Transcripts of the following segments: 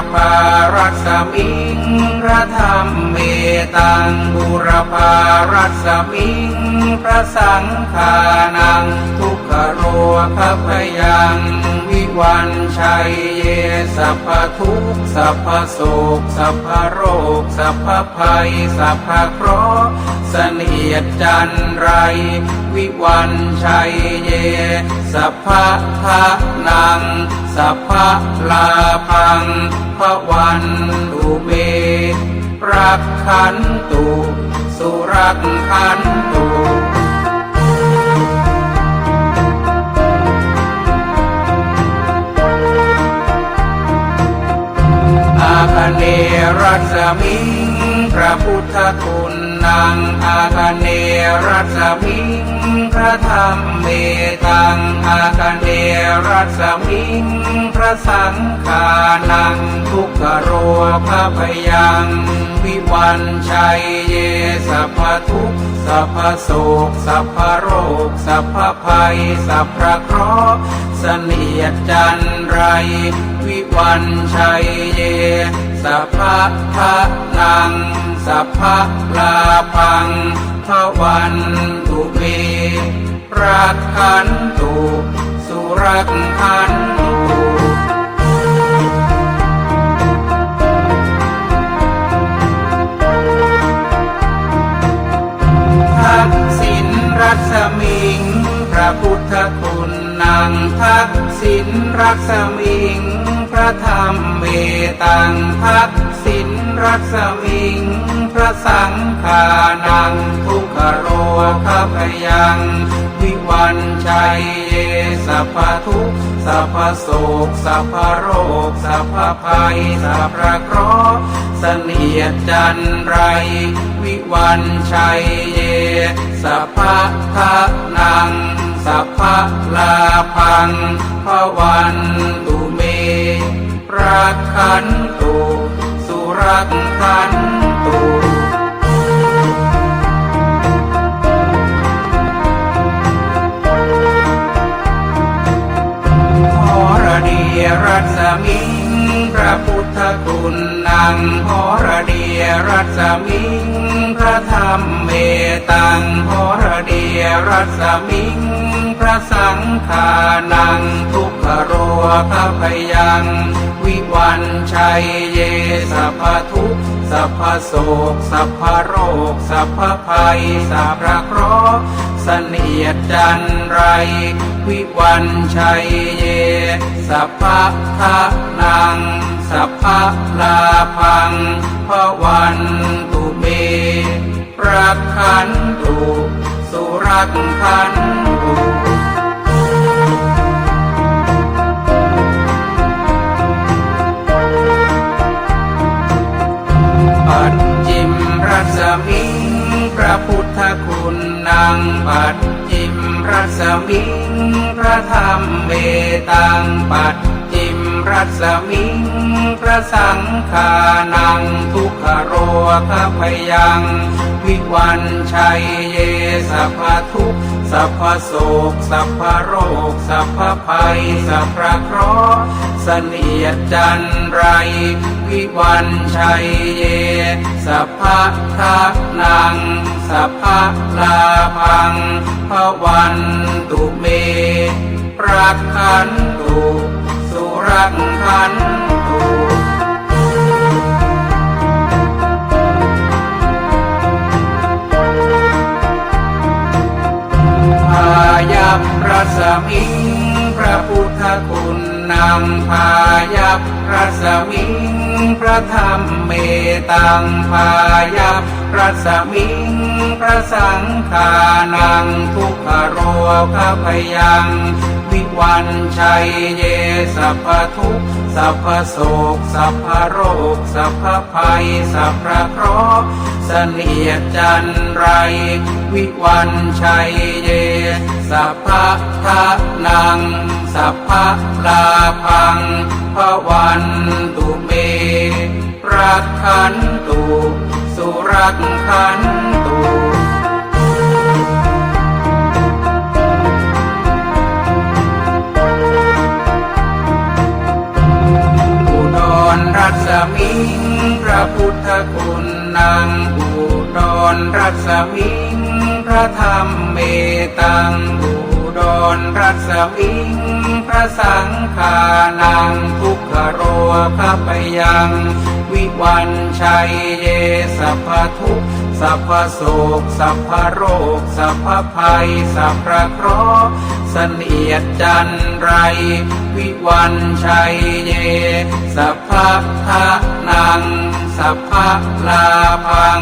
นังบุรพารัสมิงพระธรรม ตังบุรพารัสมิง พระสังฆานัง ทุกขโรคพยัง วิวันชัยเยสัพพทุกสัพพโศกสัพพโรค สัพพภัย สัพพเคราะห์เสนียดจันไร วิวันชัยเย สัพพะทะนัง สัพพะลาพังพระวันตุเม รักขันตุสุรักขันตุอาคเนรัสมี พระพุทธคุณนางอาคเนรัสมิง พระธรรมเมตังอาคเนรัสมิง พระสังฆานังทุกขโรภพยังวิวันชัยเยสัพทุกสัพโศกสัพโรคสัพพภัยสัพพะเคราะห์เสนียดจันไร วิวันชัยเย สัพพะทะนัง สัพพะลาพังพระวันตุเมรักขันตุสุรักขันตุทักษิณรัศมิง พระพุทธคุณนางทักษิณรัศมิง ระธรรมเมตังทักษิณรัศมิง พระสังฆานังทุกขโรคพยัง วิวันชัยเยสัพทุกสัพโศกสัพโรคสัพภัยสัพพะเคราะห์เสนียดจันไร วิวันชัยเยสัพพะทะนังสัพพลาพังพระวันตุ รักขันตุสุรักขันตุขอรดีรัศมิงพระพุทธคุณนางหรดีรัศมิง พระธรรมเมตังหรเดีรัสมิง พระสังฆานังทุกขโรคพยังวิ วันชัยเยสัพพทุกสัพพโศกสัพพโรค สัพพภัย สัพพะเคราะห์เสนียดจันไร วิวันชัยเย สัพพะทะนัง สัพพะลาพังพระวันตุเมรักขันตุสุรักขันตุ พุทธคุณนางปัจจิมรัศมิง พระธรรมเมตังปัจจิมรัศมิง พระสังฆานังทุกขโรคพยัง วิวันชัยเยสัพพทุกสัพพโศกสัพพโรค สัพพภัย สัพพะเคราะห์เสนียดจันไร วิวันชัยเย สัพพะทะนัง สัพพะลาพังพระวันตุเม รักขันตุสุรักขันตุพายัพรัสมิงพระพุทธคุณนำพายัพรัสมิงพระธรรมเมตังพายัพรัสมิง พระสังฆานังทุกขโรคพยัง วิวันชัยเยสัพทุกสัพโศกสัพโรคสัพภัยสัพะเคราะห์เสนียดจันไร วิวันชัยเย สัพพะทะนัง สัพพะลาพังพระวันตุเมรักขันตุสุรักขันตุ รรัศมิง พระธรรมเมตังอุดรรัศมิง พระสังฆานังทุกขโรพระปยัง วิวันชัยเยสัพพทุกสัพพโศกสัพพโรค สัพพภัย สัพพะเคราะห์เนียดจันไร วิวันชัยเย สัพพะนัง สัพพะลาพัง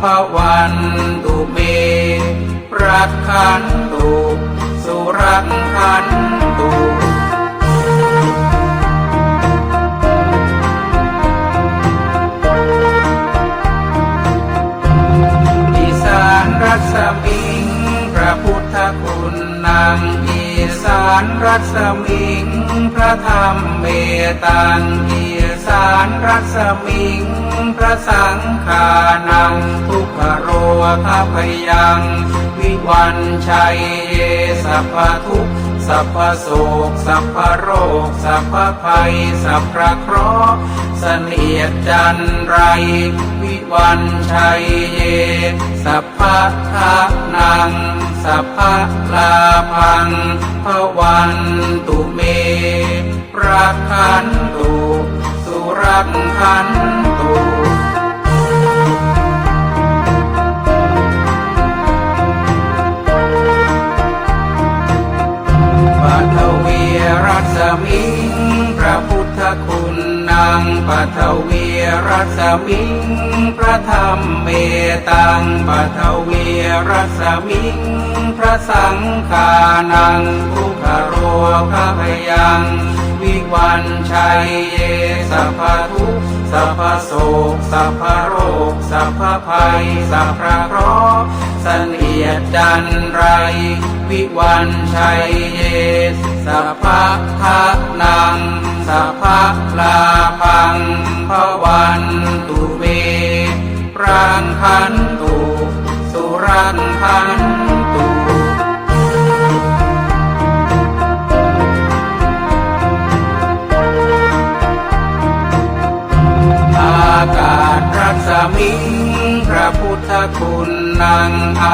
พระวันตุเมรักขันตุสุรักขันตุอีสานรัศมิงพระพุทธคุณนางอีสานรัศมิงพระธรรมเมตังอี สารรัศมิง พระสังฆานัง ทุกขโรคพยัง วิวันชัยเยสัพพทุกสัพพโศกสัพพโรค สัพพภัย สัพพะเคราะห์เสนียดจันไร วันชัยเย สัพพะทะนัง สัพพะลาพังพระวันตุเมรักขันตุสุรักขันตุปัทวีรัศมิง พระพุทธคุณนางปัทวีรัศมิง ธรรมเมตังปัทวีรัสมิง พระสังฆานังทุกขโรคพยัง วิวันชัยเยสัพพทุกสัพพโศกสัพพโรค สัพพภัย สัพพะเคราะห์เสนียดจันไร วิวันชัยเยสัพพะทะนัง สัพพะลาพังพระวันตุเมปรางคันตุสุรังคัน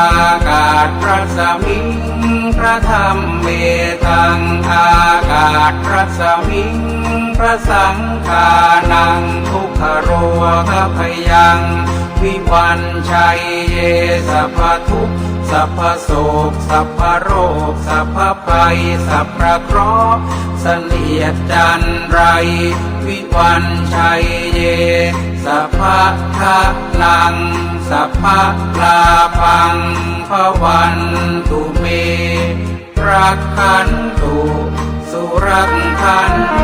างอากาศพระสมิงพระธรรมเมตังอากาศพระสมิงพระสังฆานังทุกขโรคพยัง วิปัญชัยเยสัพพทุกข สัพพโศกสัพพโรค สัพพภัย สัพพะเคราะห์เสนียดจันไร วิวันชัยเย สัพพะทะนัง สัพพะลาพังพระวันตุเมรักขันตุสุรักขัน